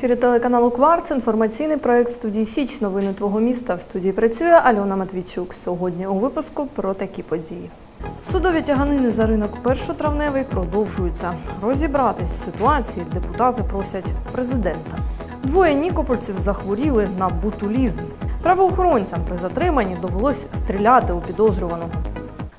ефірі телеканалу Кварц. Інформаційний проект студії Січ. Новини твого міста. В студії працює Альона Матвійчук. Сьогодні у випуску про такі події. Судові тяганини за ринок першотравневий продовжуються. Розібратись в ситуації депутати просять президента. Двоє нікопольців захворіли на бутулізм. Правоохоронцям при затриманні довелось стріляти у підозрюваного.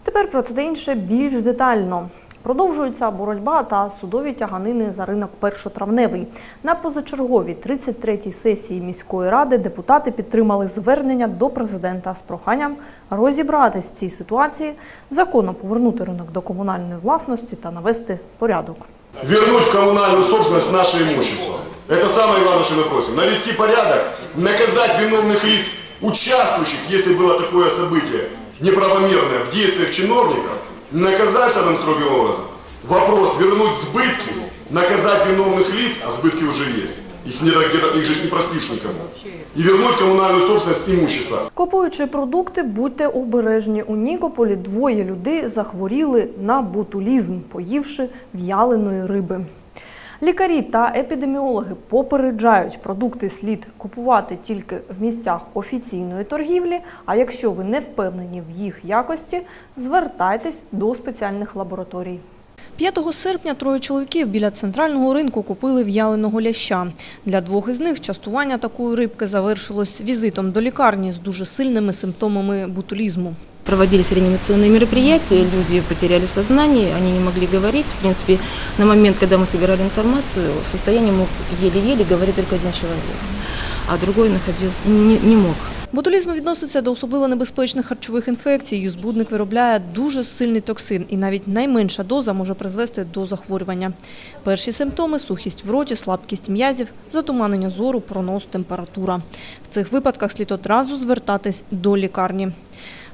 Тепер про це інше більш детально. Продовжується боротьба та судові тяганини за ринок першотравневий. На позачерговій 33-й сесії міської ради депутати підтримали звернення до президента з проханням розібратись в цій ситуації, законно повернути ринок до комунальної власності та навести порядок. вернуть в коммунальную собственность наше имущество. Это самое главное, что мы просим. Навести порядок, наказать виновных лиц, участвующих, если было такое событие неправомерное в действиях чиновников, наказать самым строгим образом. Вопрос вернуть сбытки, наказать виновных лиц, а сбытки уже есть. Их, не, где-то, их же не простишь никому. И вернуть в коммунальную собственность имущество. Купуючи продукти, будьте обережні. У Нікополі двоє людей захворіли на ботулізм, поївши в'яленої риби. Лікарі та епідеміологи попереджають, продукти слід купувати тільки в місцях офіційної торгівлі. А якщо ви не впевнені в їх якості, звертайтесь до спеціальних лабораторій. 5 серпня троє чоловіків біля центрального ринку купили в'яленого ляща. Для двох із них частування такої рибки завершилось візитом до лікарні з дуже сильними симптомами ботулізму. Проводились реанимационные мероприятия, люди потеряли сознание, они не могли говорить. В принципе, на момент, когда мы собирали информацию, в состоянии мог еле-еле говорить только один человек, а другой находился, не, не мог. Ботулізм відноситься до особливо небезпечних харчових інфекцій. Її збудник виробляє дуже сильний токсин, і навіть найменша доза може призвести до захворювання. Перші симптоми – сухість в роті, слабкість м'язів, затуманення зору, пронос, температура. В цих випадках слід одразу звертатись до лікарні.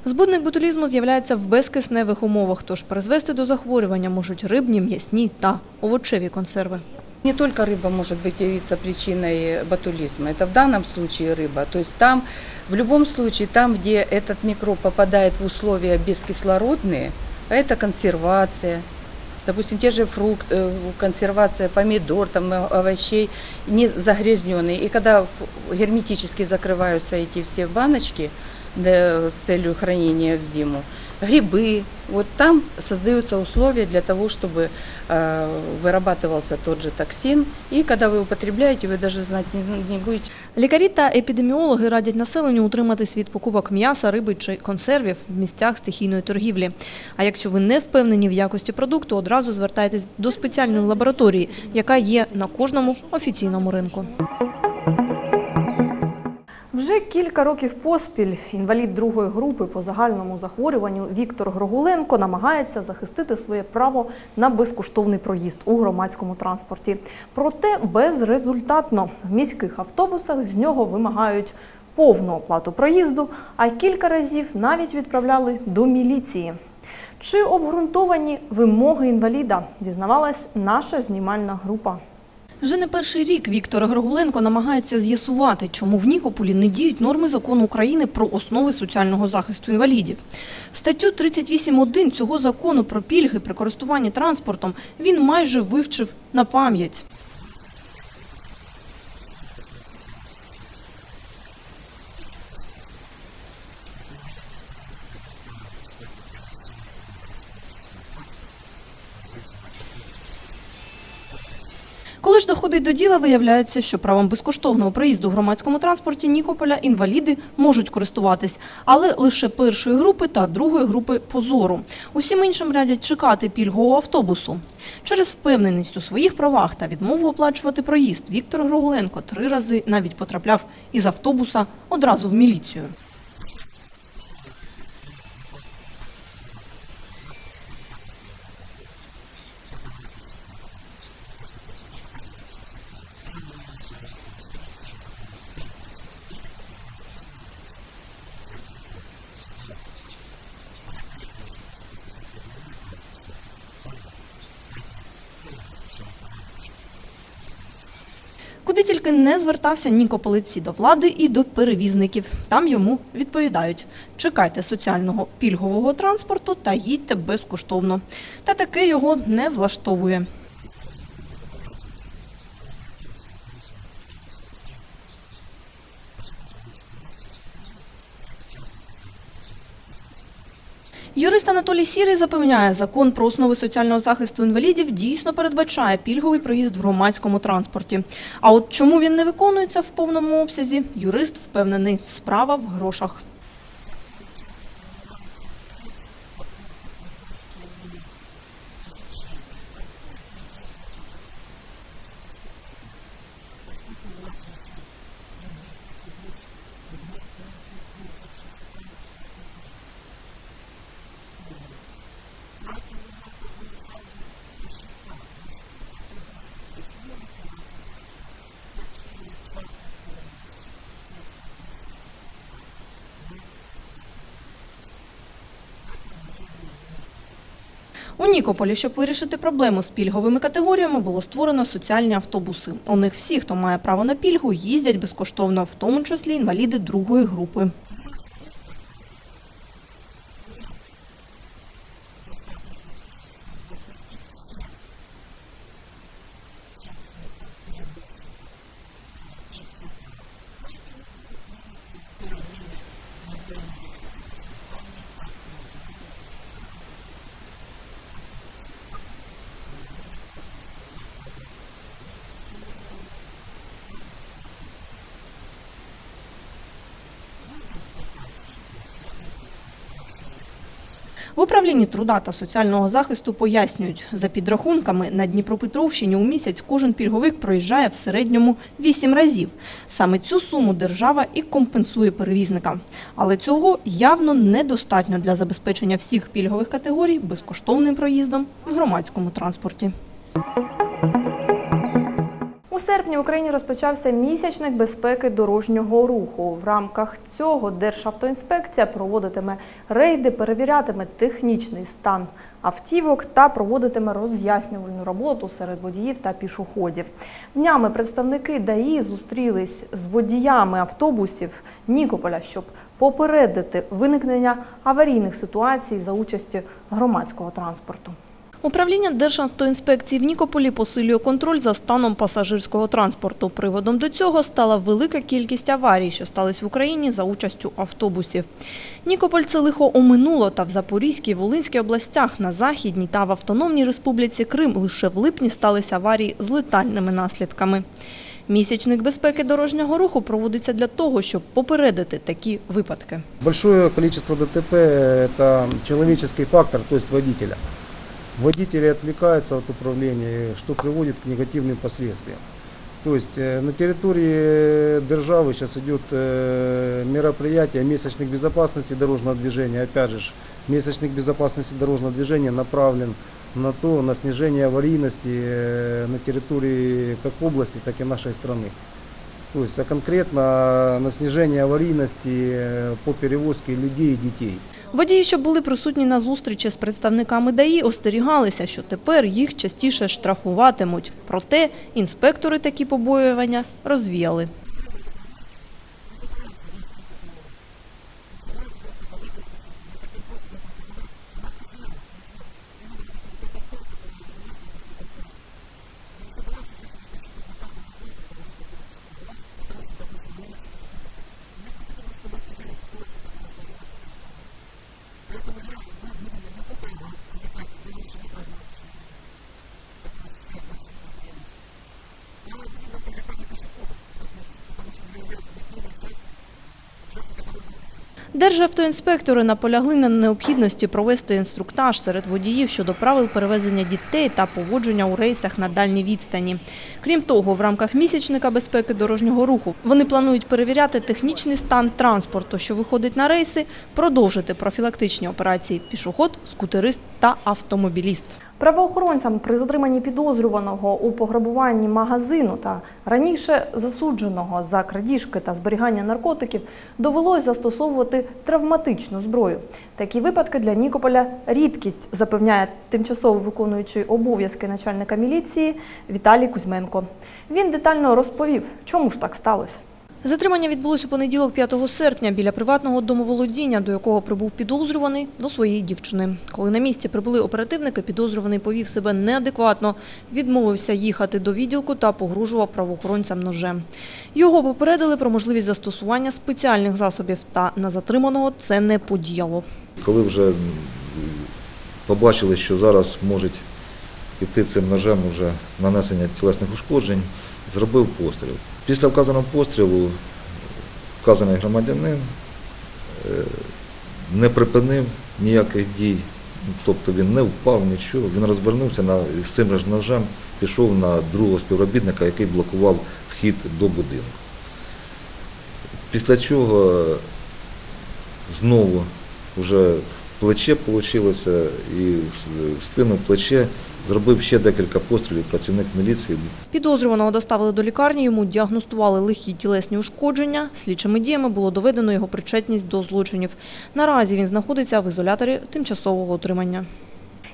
Збудник ботулізму з'являється в безкисневих умовах, тож призвести до захворювання можуть рибні, м'ясні та овочеві консерви. Не только рыба может быть явиться причиной ботулизма, это в данном случае рыба. То есть там, в любом случае, там, где этот микроб попадает в условия бескислородные, а это консервация, допустим, те же фрукты, консервация помидор, там, э, овощей, не загрязненные. И когда в- герметически закрываются эти все баночки для, с целью хранения в зиму, грибы, вот там создаются условия для того, чтобы э, вырабатывался тот же токсин. И когда вы употребляете, вы даже знать не, зн- не будете, Лікарі та епідеміологи радять населенню утриматись від покупок м'яса, риби чи консервів в місцях стихійної торгівлі. А якщо ви не впевнені в якості продукту, одразу звертайтесь до спеціальної лабораторії, яка є на кожному офіційному ринку. Вже кілька років поспіль інвалід другої групи по загальному захворюванню Віктор Грогуленко намагається захистити своє право на безкоштовний проїзд у громадському транспорті. Проте безрезультатно в міських автобусах з нього вимагають повну оплату проїзду, а кілька разів навіть відправляли до міліції. Чи обґрунтовані вимоги інваліда, дізнавалась наша знімальна група. Вже не перший рік Віктор Григуленко намагається з'ясувати, чому в Нікополі не діють норми закону України про основи соціального захисту інвалідів. Статтю 38.1 цього закону про пільги при користуванні транспортом він майже вивчив на пам'ять. Коли ж доходить до діла, виявляється, що правом безкоштовного проїзду в громадському транспорті Нікополя інваліди можуть користуватись, але лише першої групи та другої групи позору. Усім іншим радять чекати пільгового автобусу. Через впевненість у своїх правах та відмову оплачувати проїзд Віктор Грогуленко три рази навіть потрапляв із автобуса одразу в міліцію. Тільки не звертався Нікополиці до влади і до перевізників. Там йому відповідають: чекайте соціального пільгового транспорту та їдьте безкоштовно. Та таке його не влаштовує. Юрист Анатолій Сірий запевняє, закон про основи соціального захисту інвалідів дійсно передбачає пільговий проїзд в громадському транспорті. А от чому він не виконується в повному обсязі, юрист впевнений, справа в грошах. У Нікополі, щоб вирішити проблему з пільговими категоріями, було створено соціальні автобуси. У них всі, хто має право на пільгу, їздять безкоштовно, в тому числі інваліди другої групи. В управлінні труда та соціального захисту пояснюють, за підрахунками на Дніпропетровщині у місяць кожен пільговик проїжджає в середньому 8 разів. Саме цю суму держава і компенсує перевізникам. Але цього явно недостатньо для забезпечення всіх пільгових категорій безкоштовним проїздом в громадському транспорті. У серпні в Україні розпочався місячник безпеки дорожнього руху. В рамках цього Державтоінспекція проводитиме рейди, перевірятиме технічний стан автівок та проводитиме роз'яснювальну роботу серед водіїв та пішоходів. Днями представники ДАІ зустрілись з водіями автобусів Нікополя, щоб попередити виникнення аварійних ситуацій за участі громадського транспорту. Управління Державтоінспекції в Нікополі посилює контроль за станом пасажирського транспорту. Приводом до цього стала велика кількість аварій, що стались в Україні за участю автобусів. Нікополь це лихо оминуло, та в Запорізькій, Волинській областях, на Західній та в Автономній Республіці Крим лише в липні сталися аварії з летальними наслідками. Місячник безпеки дорожнього руху проводиться для того, щоб попередити такі випадки. Большое количество ДТП – это человеческий фактор, то есть водителя. Водители отвлекаются от управления, что приводит к негативным последствиям. То есть э, на территории державы сейчас идет э, мероприятие месячных безопасности дорожного движения. Опять же, месячных безопасности дорожного движения направлен на то, на снижение аварийности э, на территории как области, так и нашей страны. То есть, а конкретно на снижение аварийности по перевозке людей и детей. Водії, що були присутні на зустрічі з представниками ДАІ, остерігалися, що тепер їх частіше штрафуватимуть. Проте інспектори такі побоювання розвіяли. Державтоінспектори наполягли на необхідності провести інструктаж серед водіїв щодо правил перевезення дітей та поводження у рейсах на дальній відстані. Крім того, в рамках місячника безпеки дорожнього руху вони планують перевіряти технічний стан транспорту, що виходить на рейси, продовжити профілактичні операції пішоход, скутерист та автомобіліст. Правоохоронцям при затриманні підозрюваного у пограбуванні магазину та раніше засудженого за крадіжки та зберігання наркотиків довелось застосовувати травматичну зброю. Такі випадки для Нікополя рідкість, запевняє тимчасово виконуючий обов'язки начальника міліції Віталій Кузьменко. Він детально розповів, чому ж так сталося. Затримання відбулось у понеділок 5 серпня біля приватного домоволодіння, до якого прибув підозрюваний до своєї дівчини. Коли на місці прибули оперативники, підозрюваний повів себе неадекватно, відмовився їхати до відділку та погрожував правоохоронцям ножем. Його попередили про можливість застосування спеціальних засобів, та на затриманого це не подіяло. Коли вже побачили, що зараз можуть піти цим ножем уже нанесення тілесних ушкоджень, зробив постріл. Після вказаного пострілу вказаний громадянин е, не припинив ніяких дій, тобто він не впав, нічого, він розвернувся на, з цим же ножем, пішов на другого співробітника, який блокував вхід до будинку. Після чого знову вже плече вийшло і в спину плече зробив ще декілька пострілів працівник міліції. Підозрюваного доставили до лікарні, йому діагностували легкі тілесні ушкодження. Слідчими діями було доведено його причетність до злочинів. Наразі він знаходиться в ізоляторі тимчасового утримання.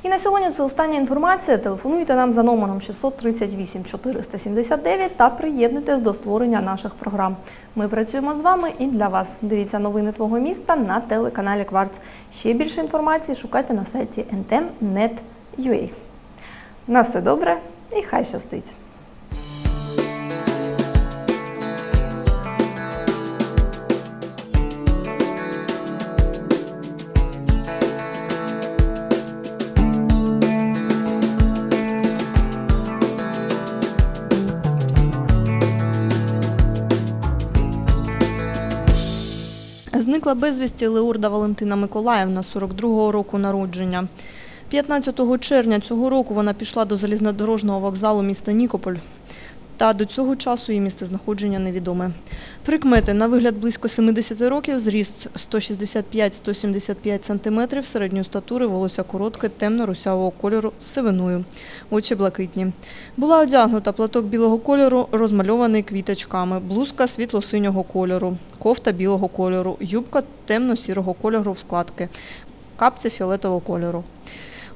І на сьогодні це остання інформація. Телефонуйте нам за номером 638 479 та приєднуйтесь до створення наших програм. Ми працюємо з вами і для вас. Дивіться новини твого міста на телеканалі Кварц. Ще більше інформації шукайте на сайті ntm.net.ua. На все добре і хай щастить! Зникла безвісті Леурда Валентина Миколаївна, 42-го року народження. 15 червня цього року вона пішла до залізнодорожного вокзалу міста Нікополь. Та до цього часу її місцезнаходження невідоме. Прикмети на вигляд близько 70 років, зріст 165-175 см, середньої статури, волосся коротке, темно-русявого кольору з сивиною, очі блакитні. Була одягнута платок білого кольору, розмальований квіточками, блузка світло-синього кольору, кофта білого кольору, юбка темно-сірого кольору в складки, капці фіолетового кольору.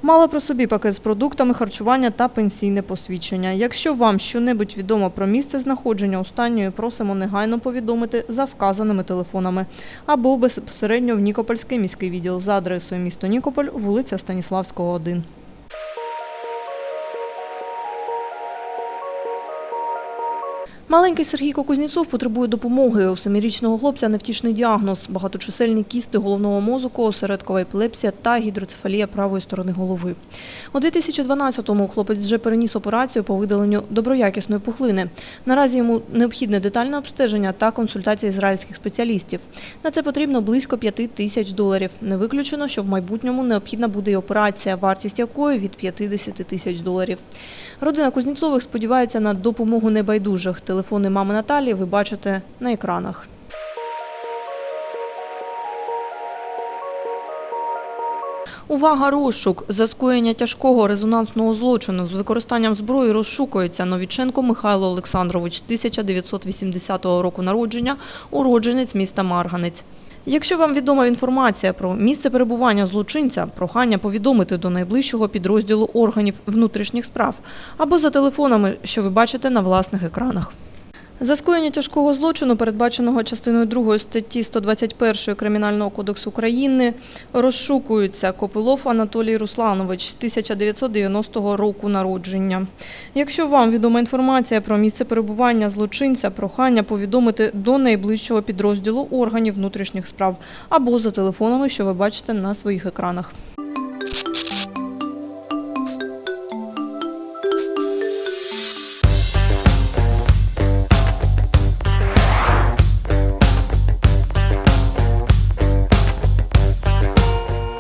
Мала при собі пакет з продуктами харчування та пенсійне посвідчення. Якщо вам щонебудь відомо про місце знаходження останньої, просимо негайно повідомити за вказаними телефонами або безпосередньо в Нікопольський міський відділ за адресою місто Нікополь, вулиця Станіславського, 1. Маленький Сергійко Кузнєцов потребує допомоги. У семирічного хлопця невтішний діагноз – багаточисельні кісти головного мозку, осередкова епілепсія та гідроцефалія правої сторони голови. У 2012-му хлопець вже переніс операцію по видаленню доброякісної пухлини. Наразі йому необхідне детальне обстеження та консультація ізраїльських спеціалістів. На це потрібно близько 5 тисяч доларів. Не виключено, що в майбутньому необхідна буде й операція, вартість якої від 50 тисяч доларів. Родина Кузнєцових сподівається на допомогу небайдужих. Телефони мами Наталії ви бачите на екранах. Увага, розшук! За скоєння тяжкого резонансного злочину з використанням зброї розшукується Новіченко Михайло Олександрович, 1980 року народження, уродженець міста Марганець. Якщо вам відома інформація про місце перебування злочинця, прохання повідомити до найближчого підрозділу органів внутрішніх справ або за телефонами, що ви бачите на власних екранах. За скоєння тяжкого злочину, передбаченого частиною 2 статті 121 Кримінального кодексу України, розшукується Копилов Анатолій Русланович, 1990 року народження. Якщо вам відома інформація про місце перебування злочинця, прохання повідомити до найближчого підрозділу органів внутрішніх справ або за телефонами, що ви бачите на своїх екранах.